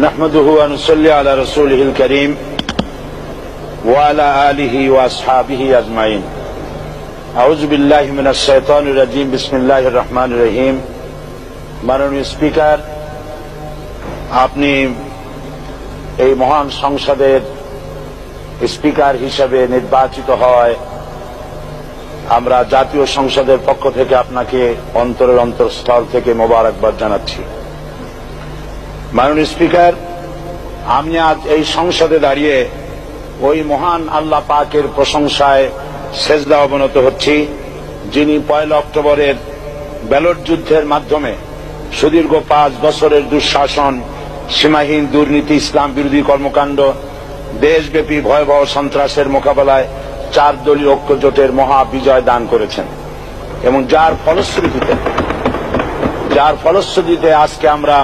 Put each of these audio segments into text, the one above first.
نحمده ونصلي على رسوله الكريم وعلى آله وأصحابه أجمعين أعوذ بالله من الشيطان الرجيم بسم الله الرحمن الرحيم মাননীয় স্পিকার আপনি এই মহান সংসদের স্পিকার হিসেবে নির্বাচিত হয় আমরা জাতীয় সংসদের পক্ষ থেকে আপনাকে অন্তরের অন্তরস্থল থেকে মোবারকবাদ জানাচ্ছি মাননীয় স্পিকার, আমি আজ এই সংসদে দাঁড়িয়ে ওই মহান আল্লাহ পাকের প্রশংসায় সেজদা অবনত হচ্ছি, যিনি পয়লা অক্টোবরের ব্যালট যুদ্ধের মাধ্যমে সুদীর্ঘ পাঁচ বছরের দুঃশাসন, সীমাহীন দুর্নীতি, ইসলাম বিরোধী কর্মকাণ্ড, দেশব্যাপী ভয়াবহ সন্ত্রাসের মোকাবেলায় চার দলীয় ঐক্যজোটের মহা বিজয় দান করেছেন। এবং যার ফলশ্রুতিতে যার ফলশ্রুতিতে আজকে আমরা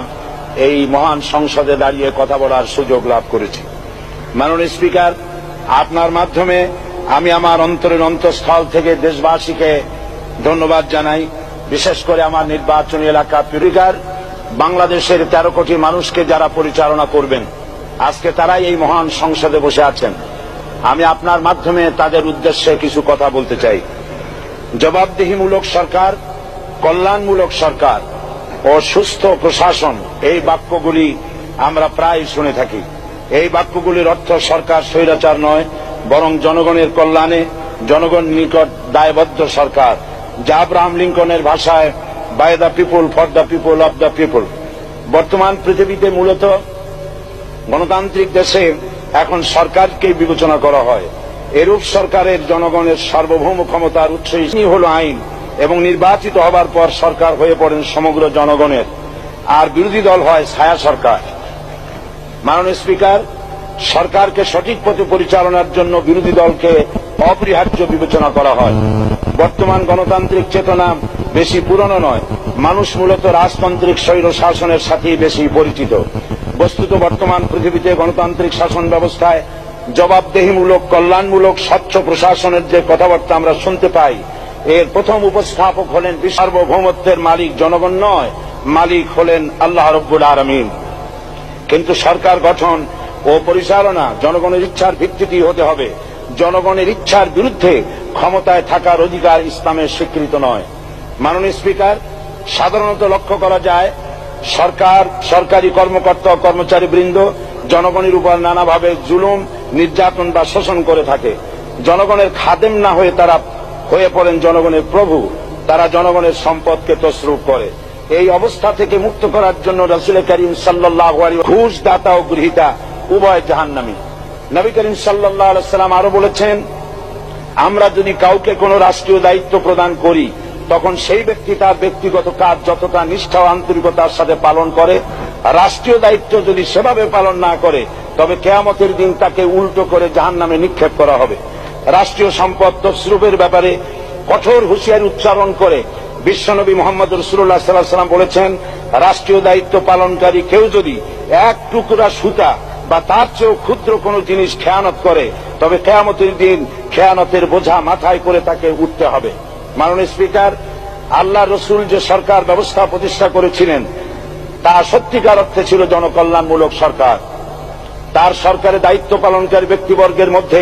এই মহান সংসদে দাঁড়িয়ে কথা বলার সুযোগ লাভ করেছি। মাননীয় স্পিকার, আপনার মাধ্যমে আমি আমার অন্তরের অন্তঃস্থল থেকে দেশবাসীকে ধন্যবাদ জানাই। বিশেষ করে আমার নির্বাচনী এলাকা পিরিকার বাংলাদেশের তেরো কোটি মানুষকে যারা পরিচালনা করবেন, আজকে তারাই এই মহান সংসদে বসে আছেন। আমি আপনার মাধ্যমে তাদের উদ্দেশ্যে কিছু কথা বলতে চাই। জবাবদিহিমূলক সরকার, কল্যাণমূলক সরকার ও সুস্থ প্রশাসন, এই বাক্যগুলি আমরা প্রায় শুনে থাকি। এই বাক্যগুলির অর্থ সরকার স্বৈরাচার নয়, বরং জনগণের কল্যাণে, জনগণ নিকট দায়বদ্ধ সরকার। যা আব্রাহাম লিঙ্কনের ভাষায় by the people for the people of the people বর্তমান পৃথিবীতে মূলত গণতান্ত্রিক দেশে এখন সরকারকে বিবেচনা করা হয়। এরূপ সরকারের জনগণের সার্বভৌম ক্ষমতার উৎসই হল আইন। এবং নির্বাচিত হবার পর সরকার হয়ে পড়েন সমগ্র জনগণের। আর বিরোধী দল হয় ছায়া সরকার। মাননীয় স্পিকার, সরকারকে সঠিক পথে পরিচালনার জন্য বিরোধী দলকে অপরিহার্য বিবেচনা করা হয়। বর্তমান গণতান্ত্রিক চেতনা বেশি পুরনো নয়। মানুষ মূলত রাজতান্ত্রিক স্বৈর শাসনের সাথেই বেশি পরিচিত। বস্তুত বর্তমান পৃথিবীতে গণতান্ত্রিক শাসন ব্যবস্থায় জবাবদেহিমূলক, কল্যাণমূলক, স্বচ্ছ প্রশাসনের যে কথাবার্তা আমরা শুনতে পাই এর প্রথম উপস্থাপক হলেন সার্বভৌমত্বের মালিক জনগণ নয়, মালিক হলেন আল্লাহ রব্বুল আলমিন। কিন্তু সরকার গঠন ও পরিচালনা জনগণের ইচ্ছার ভিত্তিতেই হতে হবে। জনগণের ইচ্ছার বিরুদ্ধে ক্ষমতায় থাকার অধিকার ইসলামের স্বীকৃত নয়। মাননীয় স্পিকার, সাধারণত লক্ষ্য করা যায়, সরকার, সরকারি কর্মকর্তা কর্মচারী বৃন্দ জনগণের উপর নানাভাবে জুলুম, নির্যাতন বা শোষণ করে থাকে। জনগণের খাদেম না হয়ে তারা হয়ে পড়েন জনগণের প্রভু, তারা জনগণের সম্পদকে তসরুপ করে। এই অবস্থা থেকে মুক্ত করার জন্য রসুল করিম সাল্লাহ ঘুষ দাতা ও গৃহীতা উভয় জাহান্নামী। নবী করিম সাল্লাহ সাল্লাম আরও বলেছেন, আমরা যদি কাউকে কোনো রাষ্ট্রীয় দায়িত্ব প্রদান করি, তখন সেই ব্যক্তি তার ব্যক্তিগত কাজ যতটা নিষ্ঠা ও আন্তরিকতার সাথে পালন করে, রাষ্ট্রীয় দায়িত্ব যদি সেভাবে পালন না করে, তবে কেয়ামতের দিন তাকে উল্টো করে জাহান নামে নিক্ষেপ করা হবে। রাষ্ট্রীয় সম্পদ তসরুপের ব্যাপারে কঠোর হুঁশিয়ারি উচ্চারণ করে বিশ্বনবী মোহাম্মদ রসুল্লাহ সাল্লাহ সাল্লাম বলেছেন, রাষ্ট্রীয় দায়িত্ব পালনকারী কেউ যদি এক টুকরা সুতা বা তার চেয়েও ক্ষুদ্র কোনো জিনিস খেয়ানত করে, তবে কেয়ামতের দিন খেয়ানতের বোঝা মাথায় করে তাকে উঠতে হবে। মাননীয় স্পিকার, আল্লাহ রসুল যে সরকার ব্যবস্থা প্রতিষ্ঠা করেছিলেন, তা সত্যিকার অর্থে ছিল জনকল্যাণমূলক সরকার। তার সরকারের দায়িত্ব পালনকারী ব্যক্তিবর্গের মধ্যে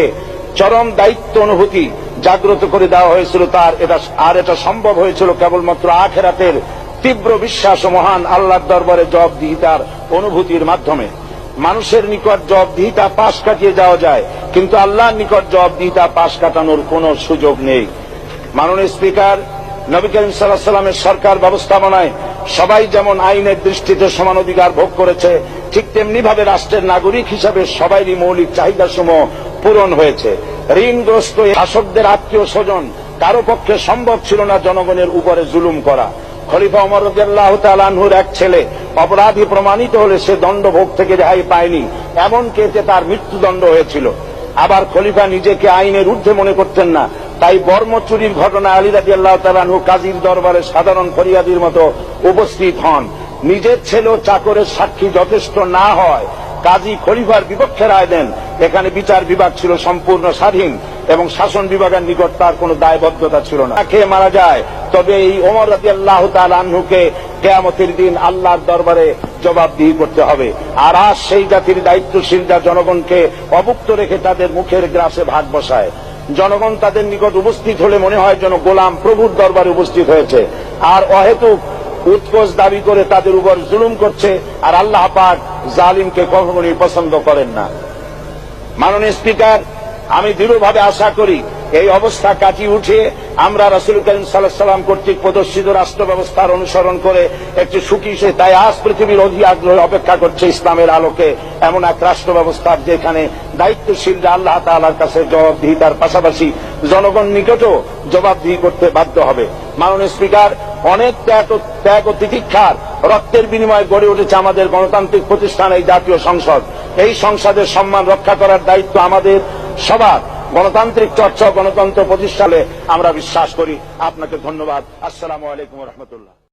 চরম দায়িত্ব অনুভূতি জাগ্রত করে দেওয়া হয়েছিল তার। এটা আর এটা সম্ভব হয়েছিল কেবলমাত্র আখেরাতের তীব্র বিশ্বাস ও মহান আল্লাহর দরবারে জবাবদিহিতার অনুভূতির মাধ্যমে। মানুষের নিকট জবাবদিহিতা পাশ কাটিয়ে যাওয়া যায়, কিন্তু আল্লাহর নিকট জবাবদিহিতা পাশ কাটানোর কোনো সুযোগ নেই। মাননীয় স্পিকার, নবী করিম সাল্লাহ সাল্লামের সরকার ব্যবস্থাপনায় সবাই যেমন আইনের দৃষ্টিতে সমান অধিকার ভোগ করেছে, ঠিক তেমনি ভাবে রাষ্ট্রের নাগরিক হিসাবে সবাইরই মৌলিক চাহিদা সমূহ পূরণ হয়েছে। ঋণগ্রস্ত শাসকদের আত্মীয় স্বজন, কারও পক্ষে সম্ভব ছিল না জনগণের উপরে জুলুম করা। খলিফা অমর তালানহুর এক ছেলে অপরাধী প্রমাণিত হলে সে দণ্ডভোগ থেকে রেহাই পায়নি, এমনকি এতে তার মৃত্যুদণ্ড হয়েছিল। আবার খলিফা নিজেকে আইনের ঊর্ধ্বে মনে করতেন না, তাই বর্ম চুরির ঘটনা আলী রাজি আল্লাহ তালানহু কাজীর দরবারে সাধারণ ফরিয়াদির মতো উপস্থিত হন। নিজের ছেলে চাকরের সাক্ষী যথেষ্ট না হয় কাজী খলিফার বিপক্ষে রায় দেন। এখানে বিচার বিভাগ ছিল সম্পূর্ণ স্বাধীন এবং শাসন বিভাগের নিকট তার কোনো দায়বদ্ধতা ছিল না। খেয়ে মারা যায়? তবে এই ওমর রাজি আল্লাহ আনহুকে কেয়ামতের দিন আল্লাহর দরবারে জবাবদিহি করতে হবে। আর আজ সেই জাতির দায়িত্বশীলরা জনগণকে অভুক্ত রেখে তাদের মুখের গ্রাসে ভাগ বসায়। জনগণ তাদের নিকট উপস্থিত হলে মনে হয় যেন গোলাম প্রভুর দরবারে উপস্থিত হয়েছে। আর অহেতুক উৎকোষ দাবি করে তাদের উপর জুলুম করছে আর আল্লাহ পাক জালিমকে কখনোই পছন্দ করেন না। মাননীয় স্পিকার, আমি দৃঢ়ভাবে আশা করি এই অবস্থা কাটিয়ে উঠে আমরা রাসুল করিম সাল্লাহ সাল্লাম কর্তৃক প্রদর্শিত রাষ্ট্র ব্যবস্থার অনুসরণ করে একটি সুখী সে তাই আজ পৃথিবীর অধি আগ্রহে অপেক্ষা করছে ইসলামের আলোকে এমন এক রাষ্ট্র ব্যবস্থার যেখানে দায়িত্বশীলরা আল্লাহ তাআলার কাছে জবাবদিহিতার পাশাপাশি জনগণ নিকটও জবাবদিহি করতে বাধ্য হবে। মাননীয় স্পিকার অনেক ত্যাগ ত্যাগ ও তিতিক্ষার রক্তের বিনিময়ে গড়ে উঠেছে আমাদের গণতান্ত্রিক প্রতিষ্ঠান এই জাতীয় সংসদ। এই সংসদের সম্মান রক্ষা করার দায়িত্ব আমাদের সবার। গণতান্ত্রিক চর্চা গণতন্ত্র প্রতিষ্ঠানে আমরা বিশ্বাস করি। আপনাকে ধন্যবাদ। আসসালামু আলাইকুম রহমতুল্লাহ।